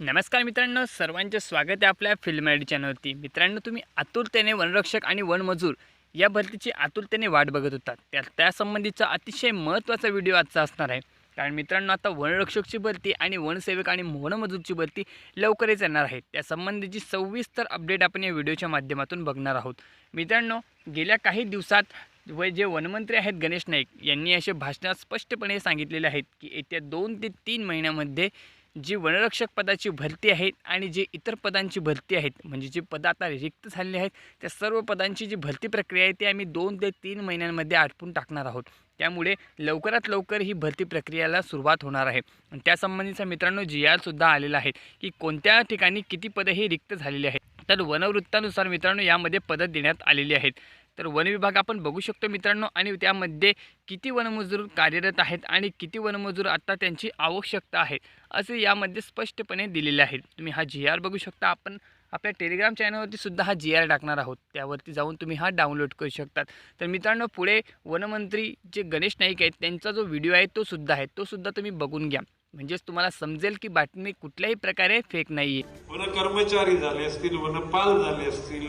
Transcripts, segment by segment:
नमस्कार मित्रांनो सर्वांचे स्वागत आहे आपल्या फिल्म आयडी चॅनलवरती मित्रांनो तुम्ही आतुरतेने वनरक्षक आणि वनमजूर या भरतीची आतुरतेने वाट बघत होता त्या त्यासंबंधीचा अतिशय महत्त्वाचा व्हिडिओ आजचा असणार आहे. कारण मित्रांनो आता वनरक्षकची भरती आणि वनसेवक आणि वनमजूरची भरती लवकरच येणार आहे. त्यासंबंधीची सविस्तर अपडेट आपण या व्हिडिओच्या माध्यमातून बघणार आहोत. मित्रांनो गेल्या काही दिवसात व जे वनमंत्री आहेत गणेश नाईक यांनी असे भाषणात स्पष्टपणे सांगितलेले आहेत की येत्या दोन ते तीन महिन्यामध्ये जी वनरक्षक पदाची भरती आहेत आणि जे इतर पदांची भरती आहेत म्हणजे जी पदं आता रिक्त झालेली आहेत त्या सर्व पदांची जी भरती प्रक्रिया आहे ती आम्ही दोन ते तीन महिन्यांमध्ये आटपून टाकणार आहोत. त्यामुळे लवकरात लवकर ही भरती प्रक्रियेला सुरुवात होणार आहे. आणि त्यासंबंधीचा मित्रांनो जी आरसुद्धा आलेला आहे की कोणत्या ठिकाणी किती पदं ही रिक्त झालेली आहेत. तर वनवृत्तानुसार मित्रांनो यामध्ये पदं देण्यात आलेली आहेत. तर वनविभाग आपण बघू शकतो मित्रांनो. आणि त्यामध्ये किती वनमजूर कार्यरत आहेत आणि किती वनमजूर आता त्यांची आवश्यकता आहे असे यामध्ये स्पष्टपणे दिलेले आहे. तुम्ही हा जी आर बघू शकता. आपण आपल्या टेलिग्राम चॅनलवरती सुद्धा हा जी आर टाकणार आहोत. त्यावरती जाऊन तुम्ही हा डाउनलोड करू शकतात. तर मित्रांनो पुढे वनमंत्री जे गणेश नाईक आहेत त्यांचा जो व्हिडिओ आहे तो सुद्धा आहे. तो सुद्धा तुम्ही बघून घ्या. म्हणजेच तुम्हाला समजेल की बातमी कुठल्याही प्रकारे फेक नाही आहे वन कर्मचारी झाले असतील वनपाल झाले असतील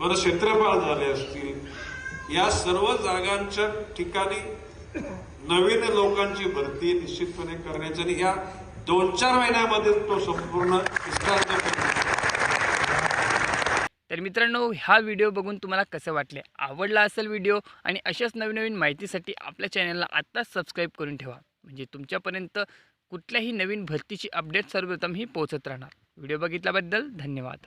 बरं क्षेत्रपाल झाले असतील. या सर्व जागांच्या ठिकाणी नवीन लोकांची भरती निश्चितपणे करण्याची आणि या दोन चार महिन्यामध्ये तो संपूर्ण तर मित्रांनो हा व्हिडिओ बघून तुम्हाला कसं वाटले? आवडला असेल व्हिडिओ आणि अशाच नवीन नवीन माहितीसाठी आपल्या चॅनलला आत्ताच सबस्क्राईब करून ठेवा. म्हणजे तुमच्यापर्यंत कुठल्याही नवीन भरतीची अपडेट सर्वप्रथम ही पोहोचत राहणार. व्हिडिओ बघितल्याबद्दल धन्यवाद.